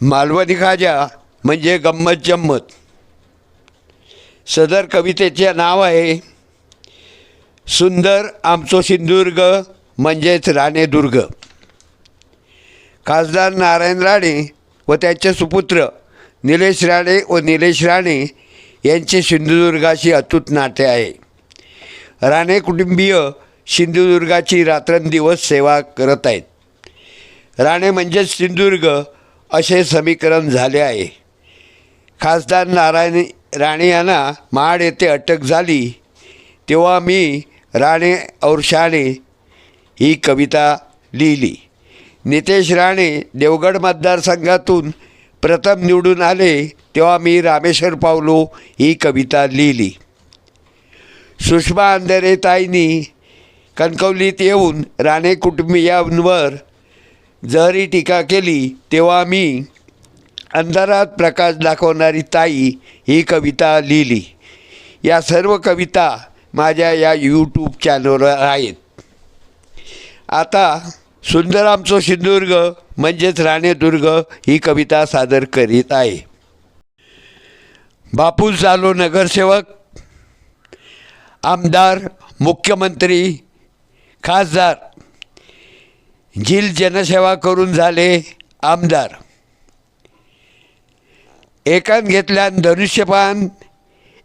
मालवणी खाजा म्हणजे गंमत जम्मत. सदर कवितेचे नाव आहे सुंदर आमचो सिंधुदुर्ग म्हणजेच राणेदुर्ग खासदार नारायण राणे व त्यांचे सुपुत्र निलेश राणे व निलेश राणे यांचे सिंधुदुर्गाशी अतूट नाते आहे. राणे कुटुंबीय सिंधुदुर्गाची रात्रंदिवस सेवा करत आहेत. राणे म्हणजेच सिंधुदुर्ग असे समीकरण झाले आहे. खासदार नारायण राणे यांना महाड येथे अटक झाली. तेव्हा मी राणे और शाणे ही कविता लिहिली. नितेश राणे देवगड मतदारसंघातून प्रथम निवडून आले तेव्हा मी रामेश्वर पावलो ही कविता लिहिली. सुषमा अंधरे ताईंनी कणकवलीत येऊन राणे कुटुंबियांवर जरी टीका केली तेव्हा मी अंधारात प्रकाश दाखवणारी ताई ही कविता लिहिली. या सर्व कविता माझ्या या यूट्यूब चॅनलवर आहेत. आता सुंदर आमचो सिंधुदुर्ग म्हणजेच राणेदुर्ग ही कविता सादर करीत आहे. बापूस झालो नगरसेवक आमदार मुख्यमंत्री खासदार झील जनसेवा करून झाले आमदार. एकात घेतल्यान धनुष्यपान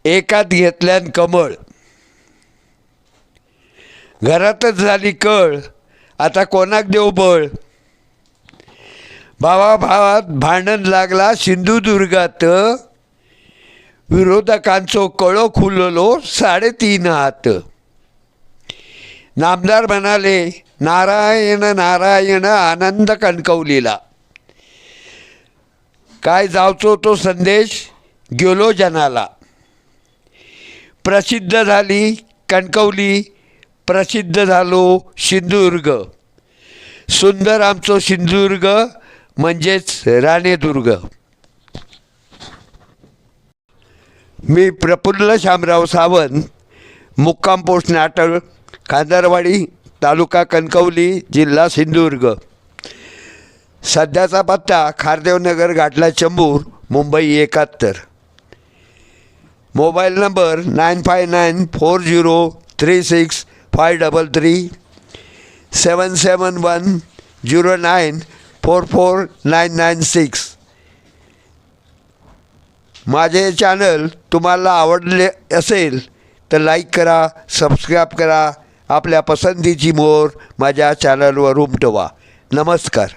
एकात घेतल्यान कमळ. घरातच झाली कळ आता कोणाक देऊ बळ? भावाभावात भांडण लागला सिंधुदुर्गात विरोधकांचो कळो खुललो साडेतीन हात. नामदार म्हणाले नारायण नारायण आनंद कणकवलीला. काय जावचो तो संदेश? गेलो जनाला. प्रसिद्ध झाली कणकवली प्रसिद्ध झालो सिंधुदुर्ग. सुंदर आमचो सिंधुदुर्ग म्हणजेच राणेदुर्ग. मी प्रफुल्ल शामराव सावंत मुक्काम पोस्ट नाटक खांदारवाडी तालुका कणकवली जिल्हा सिंधुदुर्ग. सध्याचा पत्ता खारदेवनगर घाटला चंबूर मुंबई एकाहत्तर. Mobile number nine five nine four zero three six five double three seven seven one zero nine four four nine nine six. माझे चॅनल तुम्हाला आवडले असेल तर लाईक करा सबस्क्राईब करा आपल्या पसंतीची मोर माझ्या चॅनलवर उमटवा. नमस्कार.